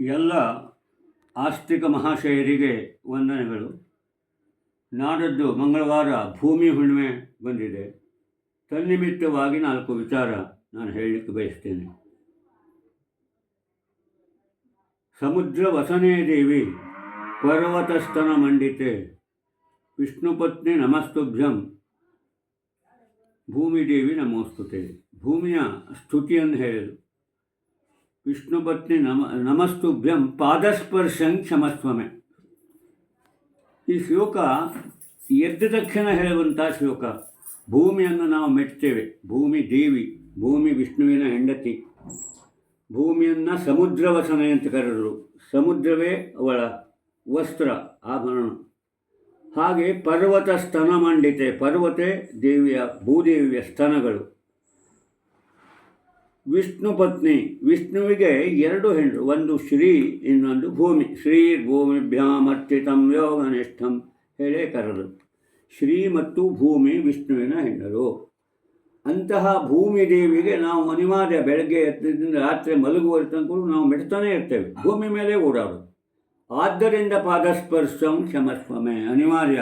ಎಲ್ಲ ಆಸ್ತಿಕ ಮಹಾಶಯರಿಗೆ ವಂದನೆಗಳು. ನಾಡದ್ದು ಮಂಗಳವಾರ ಭೂಮಿ ಹುಣ್ಣಿಮೆ ಬಂದಿದೆ. ತನ್ನಿಮಿತ್ತವಾಗಿ ನಾಲ್ಕು ವಿಚಾರ ನಾನು ಹೇಳಲಿಕ್ಕೆ ಬಯಸ್ತೇನೆ. ಸಮುದ್ರ ವಸನೇ ದೇವಿ ಪರ್ವತಸ್ತನ ಮಂಡಿತೆ. ವಿಷ್ಣುಪತ್ನಿ ನಮಸ್ತುಭ್ಯಂ. ಭೂಮಿ ದೇವಿ ನಮೋಸ್ತುತೆ. ಭೂಮಿಯ ಸ್ತುತಿಯನ್ನು ಹೇಳಲು. ವಿಷ್ಣು ಪತ್ನಿ ನಮ, ನಮಸ್ತುಭ್ಯಂ ಪಾದಸ್ಪರ್ಶಂ ಕ್ಷಮಸ್ವಮೆ. ಈ ಶ್ಲೋಕ ಎದ್ದ ತಕ್ಷಣ ಹೇಳುವಂಥ ಶ್ಲೋಕ. ಭೂಮಿಯನ್ನು ನಾವು ಮೆಟ್ತೇವೆ ಭೂಮಿ ದೇವಿ, ಭೂಮಿ ವಿಷ್ಣುವಿನ ಹೆಂಡತಿ. ಭೂಮಿಯನ್ನು ಸಮುದ್ರವಸನೆ ಅಂತ ಕರೆದರು. ಸಮುದ್ರವೇ ಅವಳ ವಸ್ತ್ರ ಆಭರಣ ಹಾಗೆ ಪರ್ವತ ಸ್ತನ ಮಂಡಿತೆ. ಪರ್ವತೆ ದೇವಿಯ, ಭೂದೇವಿಯ ಸ್ತನಗಳು. ವಿಷ್ಣು ಪತ್ನಿ, ವಿಷ್ಣುವಿಗೆ ಎರಡು ಹೆಣ್ಣು, ಒಂದು ಶ್ರೀ, ಇನ್ನೊಂದು ಭೂಮಿ. ಶ್ರೀ ಭೂಮಿಭ್ಯಾಮರ್ಚಿತಂ ಯೋಗನಿಷ್ಠಂ ಹೇಳೇ ಕರೆದು. ಶ್ರೀ ಮತ್ತು ಭೂಮಿ ವಿಷ್ಣುವಿನ ಹೆಣ್ಣರು. ಅಂತಹ ಭೂಮಿ ದೇವಿಗೆ ನಾವು ಅನಿವಾರ್ಯ ಬೆಳಗ್ಗೆ ಎತ್ತದಿಂದ ರಾತ್ರಿ ಮಲಗುವ ತನಕ ನಾವು ಮೆಡ್ತಾನೆ ಇರ್ತೇವೆ. ಭೂಮಿ ಮೇಲೆ ಓಡಾಡೋದು ಆದ್ದರಿಂದ ಪಾದಸ್ಪರ್ಶಂ ಕ್ಷಮಸ್ವಮೆ. ಅನಿವಾರ್ಯ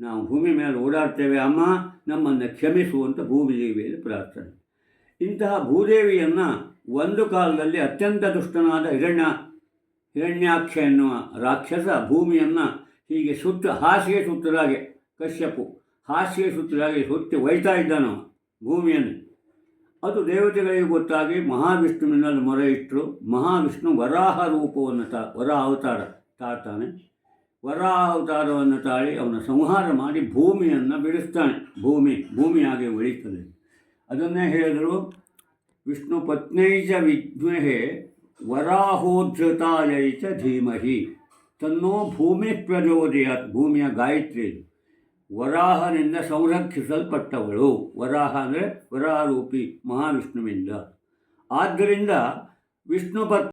ನಾವು ಭೂಮಿ ಮೇಲೆ ಓಡಾಡ್ತೇವೆ. ಅಮ್ಮ, ನಮ್ಮನ್ನು ಕ್ಷಮಿಸುವಂಥ ಭೂಮಿ ದೇವಿಯಲ್ಲಿ ಪ್ರಾರ್ಥನೆ. ಇಂತಹ ಭೂದೇವಿಯನ್ನು ಒಂದು ಕಾಲದಲ್ಲಿ ಅತ್ಯಂತ ದುಷ್ಟನಾದ ಹಿರಣ್ಯ, ಹಿರಣ್ಯಾಕ್ಷ ಎನ್ನುವ ರಾಕ್ಷಸ ಭೂಮಿಯನ್ನು ಹೀಗೆ ಸುತ್ತ, ಹಾಸಿಗೆ ಸುತ್ತದಾಗೆ ಕಶ್ಯಪು ಹಾಸಿಗೆ ಸುತ್ತದಾಗೆ ಸುತ್ತಿ ಒಯ್ತಾ ಇದ್ದಾನು ಭೂಮಿಯನ್ನು ಅದು ದೇವತೆಗಳಿಗೆ ಗೊತ್ತಾಗಿ ಮಹಾವಿಷ್ಣುವಿನಲ್ಲಿ ಮೊರೆ ಇಟ್ಟರು ಮಹಾವಿಷ್ಣು ವರಾಹ ರೂಪವನ್ನು ತಾ ವರ ಅವತಾರ ತಾಳ್ತಾನೆ. ವರಾಹ ಅವತಾರವನ್ನು ತಾಳಿ ಅವನ ಸಂಹಾರ ಮಾಡಿ ಭೂಮಿಯನ್ನು ಬಿಡಿಸ್ತಾನೆ. ಭೂಮಿ, ಭೂಮಿಯಾಗಿ ಉಳಿತದೆ ಅದನ್ನೇ ಹೇಳಿದರು, ವಿಷ್ಣು ಪತ್ನೈಚ ವಿದ್ಮಹೆ ವರಾಹೋದ್ಧತಾಯೈಚ ಧೀಮಹಿ, ತನ್ನೋ ಭೂಮಿ ಪ್ರಚೋದಯಾತ್, ಭೂಮಿಯ ಗಾಯತ್ರಿ. ವರಾಹನಿಂದ ಸಂರಕ್ಷಿಸಲ್ಪಟ್ಟವಳು ವರಾಹ ಅಂದರೆ ವರಾರೂಪಿ ಮಹಾವಿಷ್ಣುವಿಂದ ಆದ್ದರಿಂದ ವಿಷ್ಣು ಪತ್